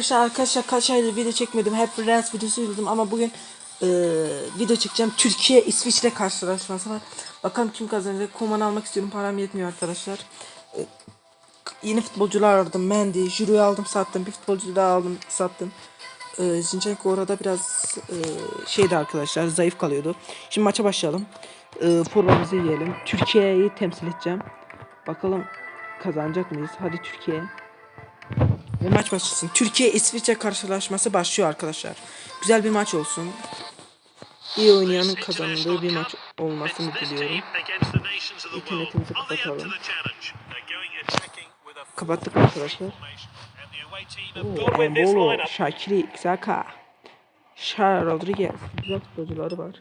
Arkadaşlar arkadaşlar kaç aydır video çekmedim. Hep Reels videosu izledim ama bugün e, video çekeceğim. Türkiye İsviçre karşılaşması var. Bakalım kim kazanacak. Kuman almak istiyorum. Param yetmiyor arkadaşlar. E, yeni futbolcular aradım. Mendy, Jiro'yu aldım sattım. Bir futbolcu daha aldım sattım. E, Zinchenko orada biraz e, şeydi arkadaşlar zayıf kalıyordu. Şimdi maça başlayalım. E, formamızı giyelim. Türkiye'yi temsil edeceğim. Bakalım kazanacak mıyız? Hadi Türkiye. Maç başlasın. Türkiye İsviçre karşılaşması başlıyor arkadaşlar. Güzel bir maç olsun. İyi oynayanın kazandığı bir maç olmasını diliyorum. İnternetimizi kapatalım. Kapattık arkadaşlar. Oo, Embolo, Shakiri, Xhaka, Şar Rodriguez. Güzel futbolcuları var.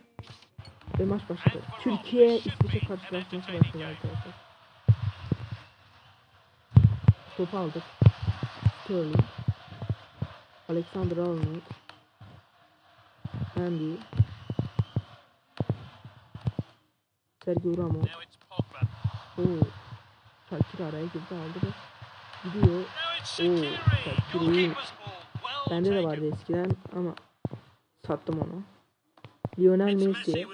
Ve maç başladı. Türkiye İsviçre karşılaşması başlıyor arkadaşlar. Topu aldık. Sterling, Alexander Arnold, Andy, Sergio Ramos, o Shakir araya girdi aldı ve gidiyor. Oo iyiymiş. Bende de vardı eskiden ama sattım onu. Lionel Messi,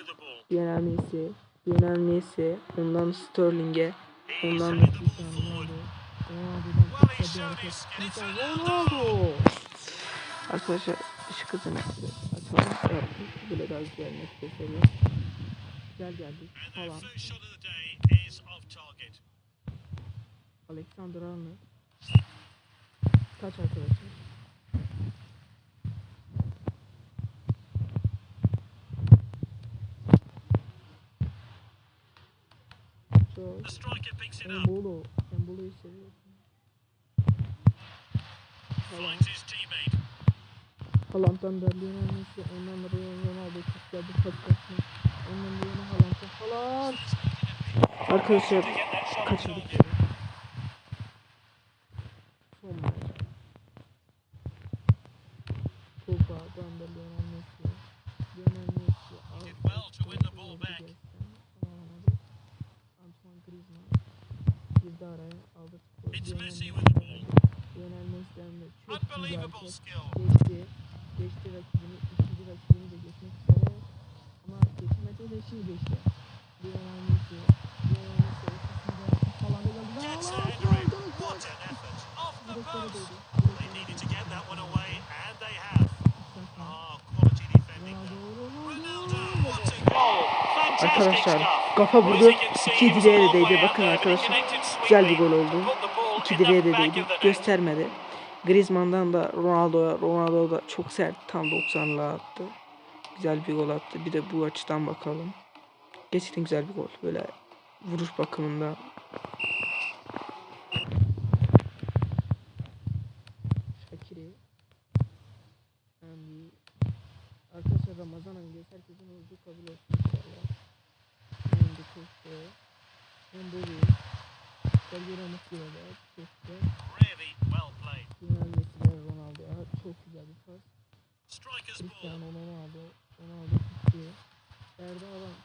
Lionel Messi, Lionel Messi, ondan Sterling'e, ondan Cristiano Ronaldo'dan Cristiano Ronaldo. Arkadaşlar ışık hızını açalım. Evet, böyle daha güzel gösteriyor. Güzel geldi falan. Alexander Arnold. Kaç arkadaşlar? Çok. Embolo. Embolo'yu seviyorsun. Falan. Haaland'dan da Lionel Messi, ondan da Ronaldo çok pas atma. Ondan da yine Haaland'dan Haaland. Arkadaşlar kaçırdık. Son maç. Da Lionel Messi. Lionel Messi. Did well to win the ball back. Antoine Griezmann. Girdi araya aldı. It's Messi with the ball. De çok güzel Unbelievable pas. skill. Geçti. Geçti rakibini. ikinci rakibini de geçmek üzere. Ama geçmedi de şimdi geçti. Lionel Messi. Lionel Messi ortasında falan da geldi. What an effort. Off the post. They needed to get that one away, and they have. Ah, quality defending. Ronaldo, what a goal. Fantastic Arkadaşlar stuff. kafa vurdu. İki direğe a de değdi. Bakın arkadaşlar. Güzel bir gol oldu. İki direğe de değdi. Göstermedi. Griezmann'dan da Ronaldo'ya. Ronaldo da çok sert. Tam 90'la attı. Güzel bir gol attı. Bir de bu açıdan bakalım. Gerçekten güzel bir gol. Böyle vuruş bakımında. Şakiri. Andy. Arkadaşlar Ramazan ayındayız. Herkesin orucu kabul olsun inşallah. Andy Costa. Embolo. Sergio Ramos burada. Costa. Really well played. Lionel Messi'den Ronaldo'ya. Çok güzel bir pas. Striker's ball. Cristiano Ronaldo. Ronaldo gitti. Erdoğan alan.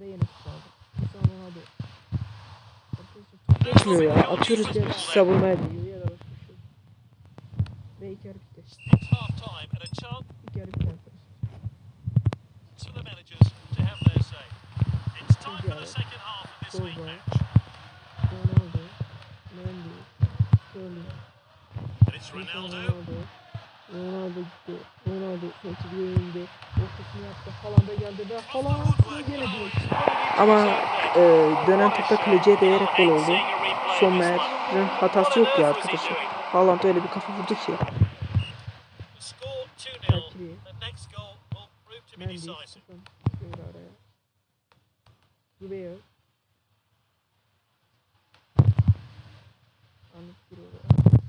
Ve yine tutardı. Ronaldo. Arkadaşlar top geçmiyor ya. Atıyoruz ya. Savunmaya değiyor ya da başka bir şey. Ve iki hareket bitti. İki hareket bitti arkadaşlar. match. Ronaldo. Mendy. Sterling. Ronaldo. Ronaldo. Gitti. Ronaldo Sentry'ye indi. Ortasını yaptı. Haaland'a geldi ve Haaland yine direkt. Ama e, dönen topta kaleciye değerek gol oldu. Sommer'in hatası yok ya arkadaşlar. Haaland öyle bir kafa vurdu ki. Score 2-0. Shaqiri. The next goal will prove to be Mendy. bir oraya.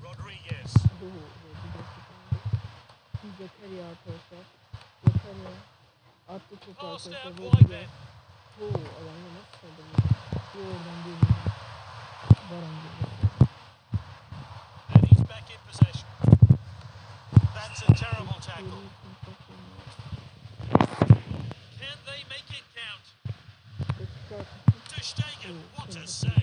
Rodriguez. Bu. Zakaria arkadaşlar. Zakaria. Attı topu Passed arkadaşlar. out Rodriguez. wide then. Oo, alana nasıl saldırıyor? Bir oradan bir Baran geliyor. And he's back in possession. That's a terrible tackle. Can they make it count? Ter Stegen, what a save. He's read that one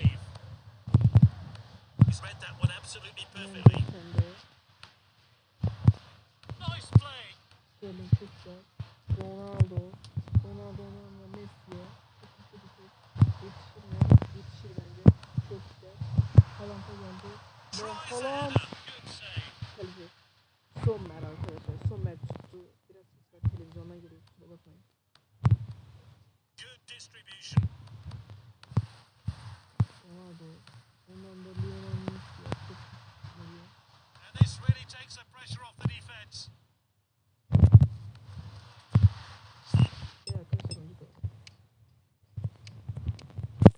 Alan. Good save. Kaleci. Sommer arkadaşlar. Sommer çıktı. Biraz ses var. Televizyondan geliyor. Kusura bakmayın. Distribution. Ronaldo. Ondan da Lionel Messi yaptı. And this really takes the pressure off the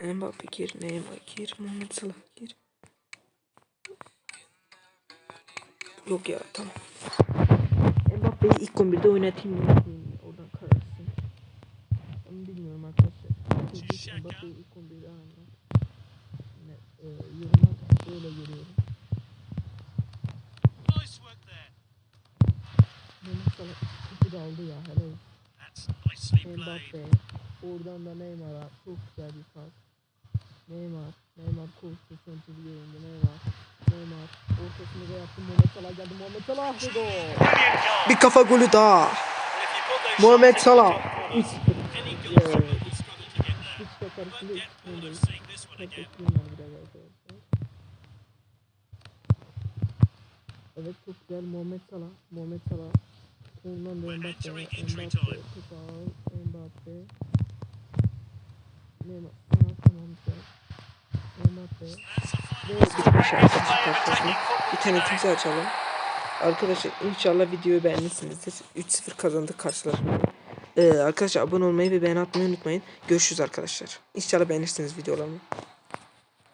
da- Mbappe gir, Neymar gir, Muhammed Salah gir. Yok ya tamam. Mbappe'yi ilk 11'de oynatayım mı? Oradan kararsın. Onu bilmiyorum arkadaşlar. Mbappe'yi ilk 11'de oynatmak. Ne, e, yoruma böyle görüyorum. Muhammed Salah kutu da aldı ya helal. Mbappe. Oradan da Neymar'a çok güzel bir pas. Neymar. Neymar koştu sentri yerinde Neymar. Neymar. Ortasını da yaptı. Muhammed Salah geldi. Muhammed Salah ve gol. Bir kafa golü daha. Muhammed Salah. top corner, 3-0. Any goalkeeper would struggle to get there. Hiç de karşısında Won't 3 get bored of öndeyiz. seeing this one again. Kapattım ben biraz arkadaşlar. Evet çok güzel Muhammed Salah. Muhammed Salah. Ondan da Mbappe. Mbappe. Mbappe. Neymar. Tamam güzel. A Ve score. arkadaşlar. İnternetimizi açalım. Arkadaşlar inşallah videoyu beğenmişsinizdir. 3-0 kazandık karşılaşmayı. Ee, arkadaşlar abone olmayı ve beğeni atmayı unutmayın. Görüşürüz arkadaşlar. İnşallah beğenirsiniz videolarımı.